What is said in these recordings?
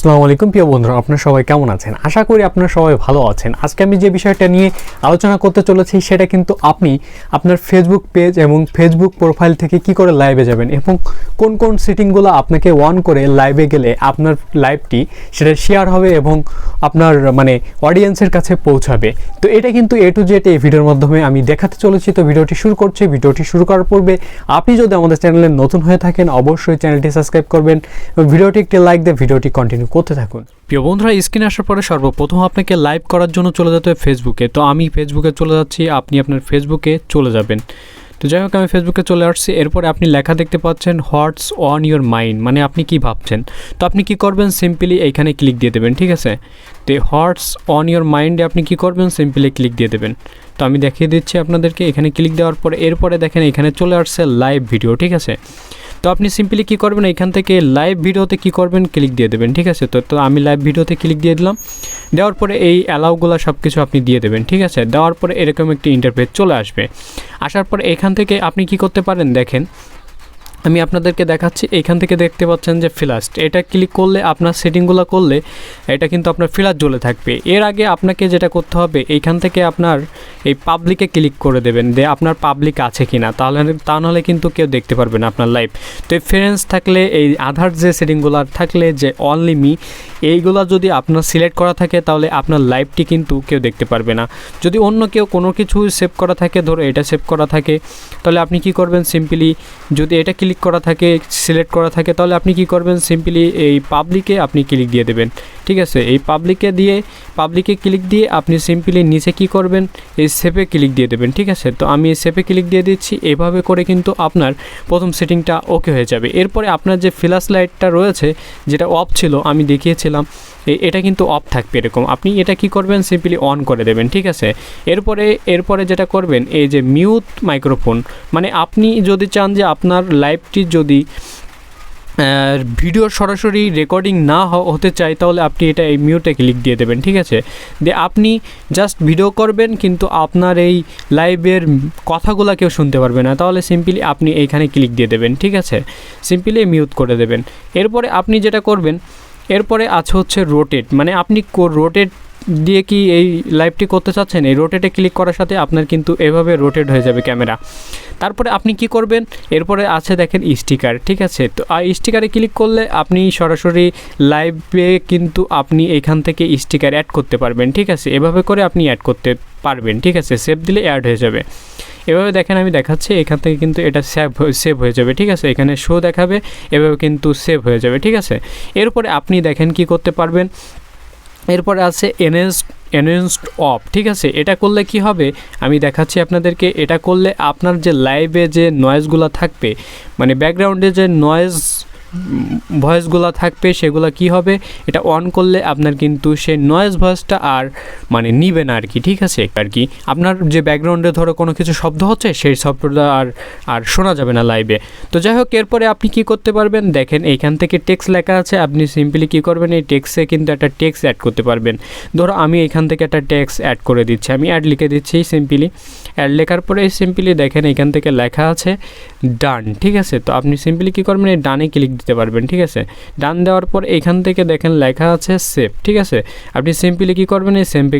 আসসালামু আলাইকুম। প্রিয় বন্ধুরা, আপনারা সবাই কেমন আছেন? আশা করি আপনারা সবাই ভালো আছেন। আজকে আমি যে বিষয়টা নিয়ে আলোচনা করতে চলেছি, সেটা কিন্তু আপনি আপনার ফেসবুক পেজ এবং ফেসবুক প্রোফাইল থেকে কি করে লাইভে যাবেন এবং কোন কোন সেটিংগুলো আপনাকে অন করে লাইভে গেলে আপনার লাইভটি সেটা শেয়ার হবে এবং আপনার মানে অডিয়েন্সের কাছে পৌঁছাবে। তো এটা কিন্তু এ টু জেড এই ভিডিওর মাধ্যমে আমি দেখাতে চলেছি। তো ভিডিওটি শুরু করছি। ভিডিওটি শুরু করার পূর্বে আপনি যদি আমাদের চ্যানেলে নতুন হয়ে থাকেন, অবশ্যই চ্যানেলটি সাবস্ক্রাইব করবেন। ভিডিওটি একটি লাইক দিয়ে ভিডিওটি কন্টিনিউ করতে থাকুন। প্রিয় বন্ধুরা স্ক্রিনে আসার পরে সর্বপ্রথম আপনাকে লাইভ করার জন্য চলে যেতে হবে ফেসবুকে তো আমি ফেসবুকে চলে যাচ্ছি, আপনি আপনার ফেসবুকে চলে যাবেন। তো যাই হোক, আমি ফেসবুকে চলে আসছি। এরপরে আপনি লেখা দেখতে পাচ্ছেন হোয়াটস অন ইয়োর মাইন্ড মানে আপনি কি ভাবছেন? তো আপনি কি করবেন? সিম্পলি এইখানে ক্লিক দিয়ে দেবেন, ঠিক আছে? তো হোয়াটস অন ইয়োর মাইন্ডে আপনি কি করবেন? সিম্পলি ক্লিক দিয়ে দেবেন। তো আমি দেখিয়ে দিচ্ছি আপনাদেরকে, এখানে ক্লিক দেওয়ার পরে, এরপরে দেখেন এখানে চলে আসছে লাইভ ভিডিও ঠিক আছে? তো আপনি সিম্পলি কী করবেন, এখান থেকে লাইভ ভিডিওতে কি করবেন ক্লিক দিয়ে দেবেন, ঠিক আছে? তো তো আমি লাইভ ভিডিওতে ক্লিক দিয়ে দিলাম। দেওয়ার পরে এই অ্যালাউগুলো সব কিছু আপনি দিয়ে দেবেন, ঠিক আছে? দেওয়ার পরে এরকম একটি ইন্টারফেস চলে আসবে। আসার পর এখান থেকে আপনি কি করতে পারেন, দেখেন আমি আপনাদেরকে দেখাচ্ছি এখান থেকে দেখতে পাচ্ছেন যে ফ্লাস্ট এটা ক্লিক করলে, আপনার সেটিংগুলো করলে, এটা কিন্তু আপনার ফ্লাস জ্বলে থাকবে। এর আগে আপনাকে যেটা করতে হবে, এইখান থেকে আপনার এই পাবলিকে ক্লিক করে দেবেন, যে আপনার পাবলিক আছে কি না তাহলে, তা নাহলে কিন্তু কেউ দেখতে পারবে না আপনার লাইভ তো এই ফ্রেন্ডস থাকলে, এই আধার যে সেটিংগুলো থাকলে, যে অনলি মি এইগুলো যদি আপনার সিলেক্ট করা থাকে, তাহলে আপনার লাইভটি কিন্তু কেউ দেখতে পারবে না। যদি অন্য কেউ কোনো কিছু সেভ করা থাকে, ধরো এটা সেভ করা থাকে, তাহলে আপনি কি করবেন? সিম্পলি যদি এটা ক্লিক করা থাকে সিলেক্ট করা থাকে, তাহলে আপনি কি করবেন? সিম্পলি এই পাবলিকে আপনি ক্লিক দিয়ে দেবেন। ঠিক আছে, এই পাবলিকে দিয়ে পাবলিকে ক্লিক দিয়ে আপনি সিম্পলি নিচে কি করবেন? এই সেপে ক্লিক দিয়ে দেবেন, ঠিক আছে? তো আমি এই সেপে ক্লিক দিয়ে দিচ্ছি, এভাবে করে কিন্তু আপনার প্রথম সেটিংটা ওকে হয়ে যাবে। এরপরে আপনার যে ফ্ল্যাশ লাইটটা রয়েছে, যেটা অফ ছিল, আমি দেখিয়েছিলাম এটা কিন্তু অফ থাকবে এরকম। আপনি এটা কি করবেন? সিম্পলি অন করে দেবেন, ঠিক আছে? এরপরে এরপরে যেটা করবেন, এই যে মিউট মাইক্রোফোন মানে আপনি যদি চান যে আপনার লাইভটি যদি ভিডিও সরাসরি রেকর্ডিং না হতে চাই তাহলে আপনি এটা এই মিউটে ক্লিক দিয়ে দেবেন, ঠিক আছে? দিয়ে আপনি জাস্ট ভিডিও করবেন, কিন্তু আপনার এই লাইভের কথাগুলো কেউ শুনতে পারবে না। তাহলে সিম্পলি আপনি এইখানে ক্লিক দিয়ে দেবেন, ঠিক আছে? সিম্পলি মিউট করে দেবেন। এরপরে আপনি যেটা করবেন, এরপরে আছে হচ্ছে রোটেট মানে আপনি রোটেট দিয়ে কি এই লাইভটি করতে চাচ্ছেন? এই রোটেটে ক্লিক করার সাথে আপনার কিন্তু এভাবে রোটেট হয়ে যাবে ক্যামেরা তারপরে আপনি কি করবেন? এরপরে আছে দেখেন স্টিকার ঠিক আছে? তো স্টিকারে ক্লিক করলে আপনি সরাসরি লাইভে কিন্তু আপনি এখান থেকে স্টিকার অ্যাড করতে পারবেন, ঠিক আছে? এভাবে করে আপনি অ্যাড করতে পারবেন, ঠিক আছে? সেভ দিলে অ্যাড হয়ে যাবে। এভাবে দেখেন আমি দেখাচ্ছি, এখান থেকে কিন্তু এটা সেভ সেভ হয়ে যাবে, ঠিক আছে? এখানে শো দেখাবে, এভাবে কিন্তু সেভ হয়ে যাবে, ঠিক আছে? এরপরে আপনি দেখেন কি করতে পারবেন? এরপরে আছে এনএস এনএসড অফ ঠিক আছে? এটা করলে কি হবে? আমি দেখাচ্ছি আপনাদেরকে, এটা করলে আপনার যে লাইভে যে নয়েজগুলো থাকবে মানে ব্যাকগ্রাউন্ডে যে নয়েজ ভয়েসগুলো থাকবে, সেগুলো কি হবে, এটা অন করলে আপনার কিন্তু সেই নয়েজ ভয়েসটা আর মানে নিবে না আর কি ঠিক আছে? আর কি আপনার যে ব্যাকগ্রাউন্ডে ধরো কোনো কিছু শব্দ হচ্ছে, সেই শব্দটা আর আর শোনা যাবে না লাইভে তো যাই হোক, এরপরে আপনি কি করতে পারবেন? দেখেন, এইখান থেকে টেক্সট লেখা আছে, আপনি সিম্পলি কি করবেন, এই টেক্সে কিন্তু একটা টেক্সট অ্যাড করতে পারবেন। ধরো, আমি এখান থেকে একটা টেক্সট অ্যাড করে দিচ্ছি, আমি অ্যাড লিখে দিচ্ছি সিম্পলি অ্যাড লেখার পরে সিম্পলি দেখেন এখান থেকে লেখা আছে ডান ঠিক আছে? তো আপনি সিম্পলি কী করবেন, এই ডানে ক্লিক দিতে পারবেন, ঠিক আছে? ডান দেওয়ার পর এখান থেকে দেখেন লেখা আছে সেভ ঠিক আছে? আপনি সিম্পলি কী করবেন? এই সেম্পে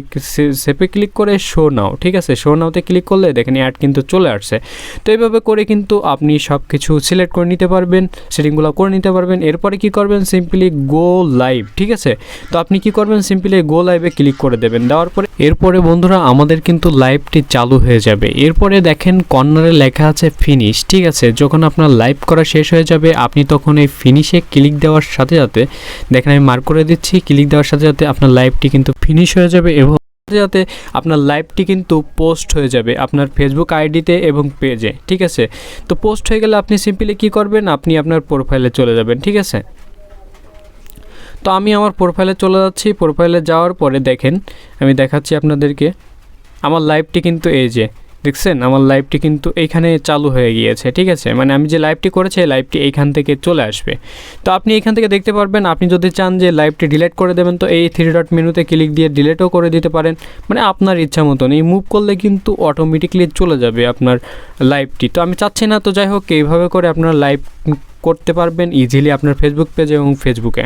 সেপে ক্লিক করে শো নাও ঠিক আছে? শো নাওতে ক্লিক করলে দেখেন অ্যাড কিন্তু চলে আসছে। তো এইভাবে করে কিন্তু আপনি সব কিছু সিলেক্ট করে নিতে পারবেন সেটিংগুলো করে নিতে পারবেন। এরপরে কি করবেন? সিম্পলি গো লাইভ ঠিক আছে? তো আপনি কি করবেন? সিম্পলি গো লাইভে ক্লিক করে দেবেন। দেওয়ার পরে এরপরে বন্ধুরা আমাদের কিন্তু লাইভটি চালু হয়ে যাবে। এরপরে দেখেন কর্নারে লেখা আছে ফিনিশ ঠিক আছে? যখন আপনার লাইভ করা শেষ হয়ে যাবে, আপনি তখন এই ফিনিশে ক্লিক দেওয়ার সাথে সাথে, দেখেন আমি মার্ক করে দিচ্ছি ক্লিক দেওয়ার সাথে সাথে আপনার লাইভটি কিন্তু ফিনিশ হয়ে যাবে এবং সাথে সাথে আপনার লাইভটি কিন্তু পোস্ট হয়ে যাবে আপনার ফেসবুক আইডিতে এবং পেজে ঠিক আছে? তো পোস্ট হয়ে গেলে আপনি সিম্পলি কী করবেন? আপনি আপনার প্রোফাইলে চলে যাবেন, ঠিক আছে? তো আমি আমার প্রোফাইলে চলে যাচ্ছি। প্রোফাইলে যাওয়ার পরে দেখেন, আমি দেখাচ্ছি আপনাদেরকে। আমার লাইভটি কিন্তু এই যে, দেখছেন? আমার লাইভটি কিন্তু এইখানে চালু হয়ে গিয়েছে, ঠিক আছে? মানে আমি যে লাইভটি করেছি, এই লাইভটি এইখান থেকে চলে আসবে। তো আপনি এখান থেকে দেখতে পারবেন, আপনি যদি চান যে লাইভটি ডিলেট করে দেবেন, তো এই থ্রি ডট মেনুতে ক্লিক দিয়ে ডিলেটও করে দিতে পারেন। মানে আপনার ইচ্ছা মতন, এই মুভ করলে কিন্তু অটোমেটিকলি চলে যাবে আপনার লাইভটি তো আমি চাচ্ছি না, তো যাই হোক, এইভাবে করে আপনার লাইভ করতে পারবেন ইজিলি আপনার ফেসবুক পেজে এবং ফেসবুকে